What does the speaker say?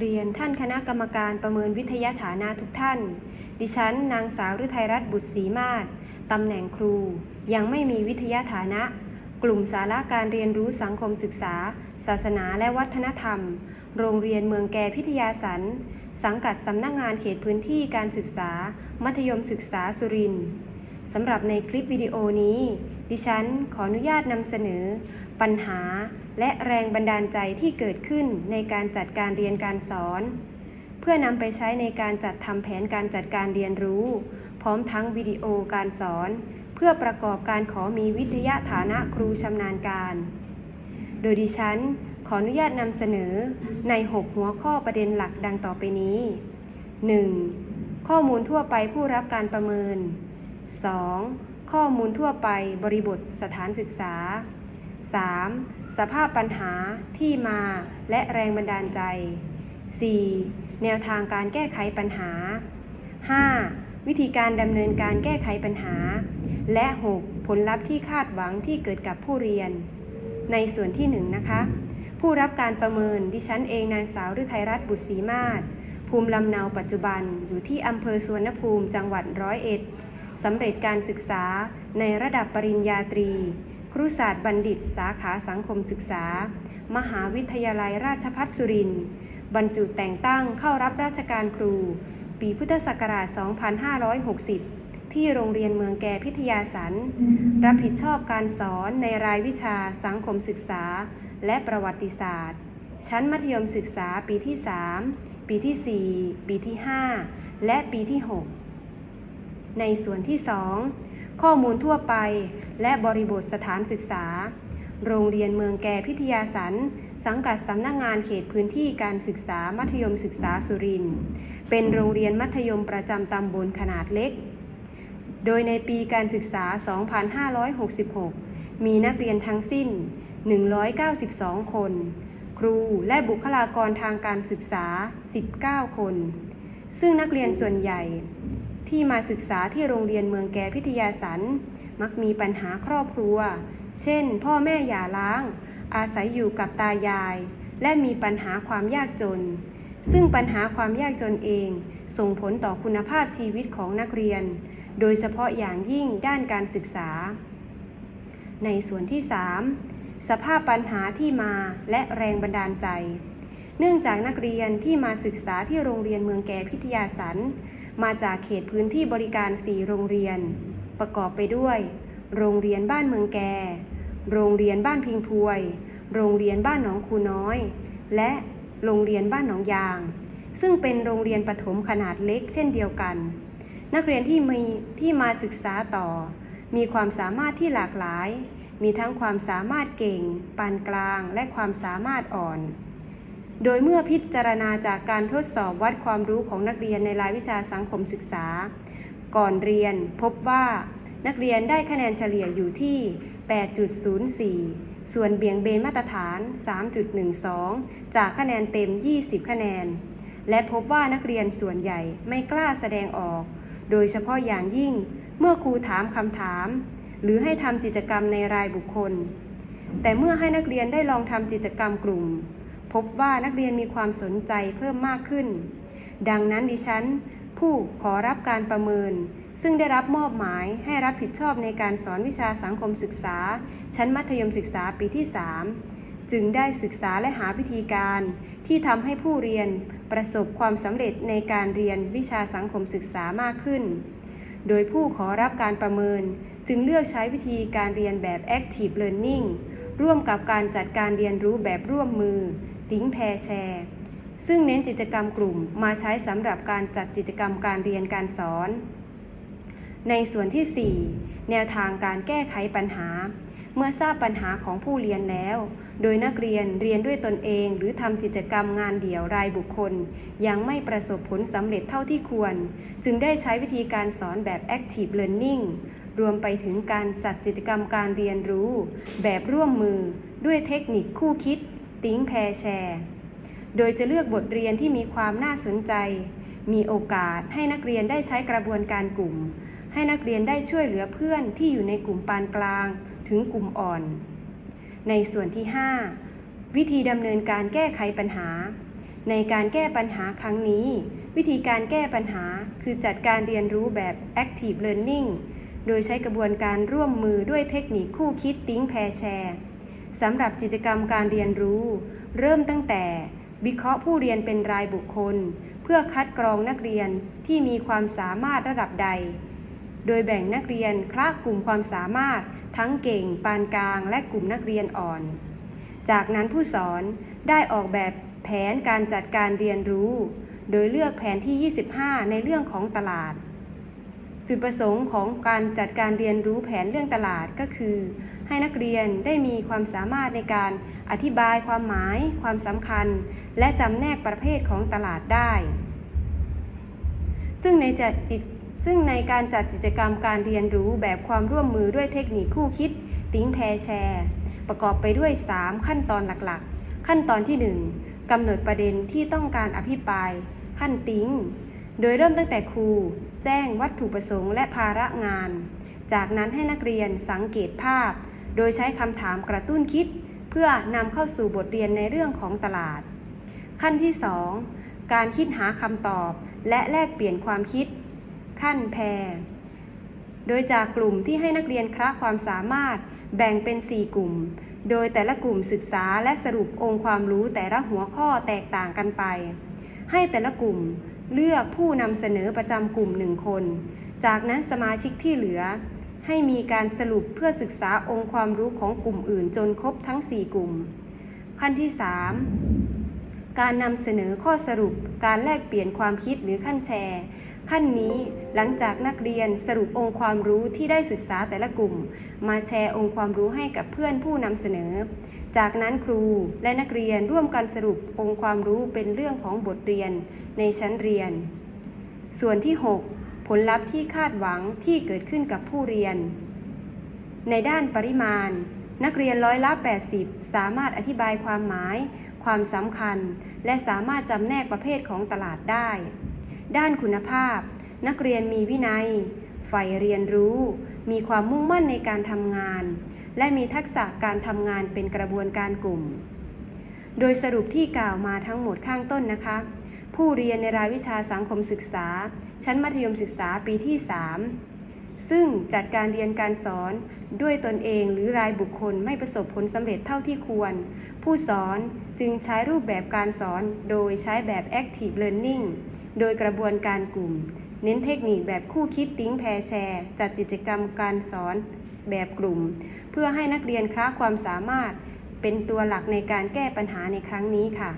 เรียนท่านคณะกรรมการประเมินวิทยาฐานะทุกท่าน ดิฉัน นางสาวฤทัยรัตน์บุตรศรีมาศตำแหน่งครู ยังไม่มีวิทยาฐานะ กลุ่มสาระการเรียนรู้สังคมศึกษา ศาสนาและวัฒนธรรม โรงเรียนเมืองแก่พิทยาสัน สังกัดสำนักงานเขตพื้นที่การศึกษา มัธยมศึกษาสุรินทร์สำหรับในคลิปวิดีโอนี้ ดิฉันขออนุญาตนำเสนอ ปัญหา และแรงบันดาลใจที่เกิดขึ้นในการจัดการเรียนการสอน เพื่อนำไปใช้ในการจัดทำแผนการจัดการเรียนรู้ พร้อมทั้งวิดีโอการสอน เพื่อประกอบการขอมีวิทยาฐานะครูชำนาญการ โดยดิฉันขออนุญาตนำเสนอใน 6 หัวข้อประเด็นหลักดังต่อไปนี้ 1. ข้อมูลทั่วไปผู้รับการประเมิน 2. ข้อมูลทั่วไปบริบทสถานศึกษา 3. สภาพปัญหาที่มาและแรงบันดาลใจ 4. แนวทางการแก้ไขปัญหา 5. วิธีการดำเนินการแก้ไขปัญหา และ 6. ผลลัพธ์ที่คาดหวังที่เกิดกับผู้เรียน ในส่วนที่ 1 นะคะ ผู้รับการประเมินดิฉันเองนางสาวฤทัยรัตน์บุตรศรีมาศภูมิลำเนาปัจจุบันอยู่ที่อำเภอสวนภูมิจังหวัดร้อยเอ็ดสำเร็จการศึกษาในระดับปริญญาตรี ครุศาสตร์บัณฑิต สาขาสังคมศึกษา มหาวิทยาลัยราชภัฏสุรินทร์บรรจุแต่งตั้งเข้ารับราชการครู ปีพุทธศักราช 2560 ที่โรงเรียนเมืองแก่พิทยาสัน รับผิดชอบการสอนในรายวิชาสังคมศึกษา และประวัติศาสตร์ ชั้นมัธยมศึกษาปีที่ 3 ปีที่ 4 ปีที่ 5 และปีที่ 6 ในส่วนที่ 2 ข้อมูลทั่วไป และบริบทสถานศึกษา โรงเรียนเมืองแก่พิทยาสัน สังกัดสำนักงงานเขตพื้นที่การศึกษามัธยมศึกษาสุรินทร์ เป็นโรงเรียนมัธยมประจำตำบลขนาดเล็ก โดยในปีการศึกษา 2566 มีนักเรียนทั้งสิ้น 192 คน ครูและบุคลากรทางการศึกษา 19 คน ซึ่งนักเรียนส่วนใหญ่ ที่มาศึกษาที่โรงเรียนเมืองแก่พิทยาสัน มักมีปัญหาครอบครัว เช่น พ่อแม่หย่าร้าง อาศัยอยู่กับตายาย และมีปัญหาความยากจน ซึ่งปัญหาความยากจนเอง ส่งผลต่อคุณภาพชีวิตของนักเรียน โดยเฉพาะอย่างยิ่งด้านการศึกษา ในส่วนที่ 3 สภาพปัญหาที่มาและแรงบันดาลใจ เนื่องจากนักเรียนที่มาศึกษาที่โรงเรียนเมืองแก่พิทยาสัน มาจากเขตพื้นที่บริการ 4 โรงเรียน ประกอบไปด้วย โรงเรียนบ้านเมืองแก่ โรงเรียนบ้านพิงพวย โรงเรียนบ้านหนองคูน้อย และโรงเรียนบ้านหนองยาง ซึ่งเป็นโรงเรียนประถมขนาดเล็กเช่นเดียวกัน นักเรียนที่มีที่มาศึกษาต่อ มีความสามารถที่หลากหลาย มีทั้งความสามารถเก่ง ปานกลาง และความสามารถอ่อน โดยเมื่อพิจารณาจากการทดสอบวัดความรู้ของนักเรียนในรายวิชาสังคมศึกษา ก่อนเรียนพบว่านักเรียนได้คะแนนเฉลี่ยอยู่ที่ 8.04 ส่วนเบี่ยงเบนมาตรฐาน 3.12 จากคะแนนเต็ม 20 คะแนน และพบว่านักเรียนส่วนใหญ่ไม่กล้าแสดงออก โดยเฉพาะอย่างยิ่งเมื่อครูถามคำถาม หรือให้ทำกิจกรรมในรายบุคคล แต่เมื่อให้นักเรียนได้ลองทำกิจกรรมกลุ่ม พบว่านักเรียนมีความสนใจเพิ่มมากขึ้น ดังนั้นดิฉัน ผู้ขอรับการประเมิน ซึ่งได้รับมอบหมายให้รับผิดชอบในการสอนวิชาสังคมศึกษา ชั้นมัธยมศึกษาปีที่ 3 จึงได้ศึกษาและหาวิธีการ ที่ทำให้ผู้เรียนประสบความสำเร็จในการเรียนวิชาสังคมศึกษามากขึ้น โดยผู้ขอรับการประเมิน จึงเลือกใช้วิธีการเรียนแบบ Active Learning ร่วมกับการจัดการเรียนรู้แบบร่วมมือ ติ้งแพรแชร์ ซึ่งเน้นกิจกรรมกลุ่มมาใช้สำหรับการจัดกิจกรรมการเรียนการสอน ในส่วนที่ 4 แนวทางการแก้ไขปัญหา เมื่อทราบปัญหาของผู้เรียนแล้ว โดยนักเรียนเรียนด้วยตนเอง หรือทำกิจกรรมงานเดี่ยวรายบุคคล ยังไม่ประสบผลสำเร็จเท่าที่ควร จึงได้ใช้วิธีการสอนแบบ Active Learning รวมไปถึงการจัดกิจกรรมการเรียนรู้ แบบร่วมมือด้วยเทคนิคคู่คิด ติ้งแพรแชร์ โดยจะเลือกบทเรียนที่มีความน่าสนใจ มีโอกาสให้นักเรียนได้ใช้กระบวนการกลุ่ม ให้นักเรียนได้ช่วยเหลือเพื่อนที่อยู่ในกลุ่มปานกลาง ถึงกลุ่มอ่อน ในส่วนที่ 5 วิธีดำเนินการแก้ไขปัญหา ในการแก้ปัญหาครั้งนี้ วิธีการแก้ปัญหาคือจัดการเรียนรู้แบบ active learning โดยใช้กระบวนการร่วมมือด้วยเทคนิคคู่คิดติ้งแพรแชร์ สำหรับกิจกรรมการเรียนรู้ เริ่มตั้งแต่วิเคราะห์ผู้เรียนเป็นรายบุคคล เพื่อคัดกรองนักเรียนที่มีความสามารถระดับใด โดยแบ่งนักเรียนคละกลุ่มความสามารถ ทั้งเก่ง ปานกลาง และกลุ่มนักเรียนอ่อน จากนั้นผู้สอนได้ออกแบบแผนการจัดการเรียนรู้ โดยเลือกแผนที่ 25 ในเรื่องของตลาด จุดประสงค์ของการจัดการเรียนรู้แผนเรื่องตลาดก็คือ ให้นักเรียนได้มีความสามารถในการอธิบายความหมาย ความสำคัญ และจำแนกประเภทของตลาดได้ ซึ่งในจัดจิตซึ่งในการจัดกิจกรรมการเรียนรู้แบบความร่วมมือด้วยเทคนิคคู่คิดติ้งแพรแชร์ ประกอบไปด้วย 3 ขั้นตอนหลักๆ ขั้นตอนที่ 1กำหนดประเด็นที่ต้องการอภิปราย ขั้นติ้ง โดยเริ่มตั้งแต่ครู แจ้งวัตถุประสงค์และภาระงาน จากนั้นให้นักเรียนสังเกตภาพ โดยใช้คำถามกระตุ้นคิด เพื่อนำเข้าสู่บทเรียนในเรื่องของตลาด ขั้นที่ 2 การคิดหาคำตอบ และแลกเปลี่ยนความคิด ขั้นแพรโดยจากกลุ่มที่ให้นักเรียนคละความสามารถแบ่งเป็น 4 กลุ่ม โดยแต่ละกลุ่มศึกษาและสรุปองค์ความรู้แต่ละหัวข้อแตกต่างกันไป ให้แต่ละกลุ่ม เลือกผู้นำเสนอประจำกลุ่มหนึ่งคน จากนั้นสมาชิกที่เหลือ ให้มีการสรุปเพื่อศึกษาองค์ความรู้ของกลุ่มอื่นจนครบทั้ง 4 กลุ่ม ขั้นที่ 3 การนำเสนอข้อสรุป การแลกเปลี่ยนความคิดหรือขั้นแชร์ ขั้นนี้หลังจากนักเรียนสรุปองค์ความรู้ที่ได้ศึกษาแต่ละกลุ่ม มาแชร์องค์ความรู้ให้กับเพื่อนผู้นำเสนอ จากนั้นครูและนักเรียนร่วมกันสรุปองค์ความรู้เป็นเรื่องของบทเรียนในชั้นเรียน ส่วนที่ 6 ผลลัพธ์ที่คาดหวังที่เกิดขึ้นกับผู้เรียน ในด้านปริมาณ นักเรียนร้อยละ 80 สามารถอธิบายความหมาย ความสำคัญ และสามารถจำแนกประเภทของตลาดได้ ด้านคุณภาพ นักเรียนมีวินัยใฝ่เรียนรู้ มีความมุ่งมั่นในการทำงาน และมีทักษะการทำงานเป็นกระบวนการกลุ่ม โดยสรุปที่กล่าวมาทั้งหมดข้างต้นนะคะ ผู้เรียนในรายวิชาสังคมศึกษา ชั้นมัธยมศึกษาปีที่ 3 ซึ่งจัดการเรียนการสอนด้วยตนเองหรือรายบุคคลไม่ประสบผลสำเร็จเท่าที่ควร ผู้สอนจึงใช้รูปแบบการสอนโดยใช้แบบ active learning โดยกระบวนการกลุ่ม เน้นเทคนิคแบบคู่คิดติ้งแพรแชร์ จัดกิจกรรมการสอนแบบกลุ่ม เพื่อให้นักเรียนคล้าความสามารถเป็นตัวหลักในการแก้ปัญหาในครั้งนี้ค่ะ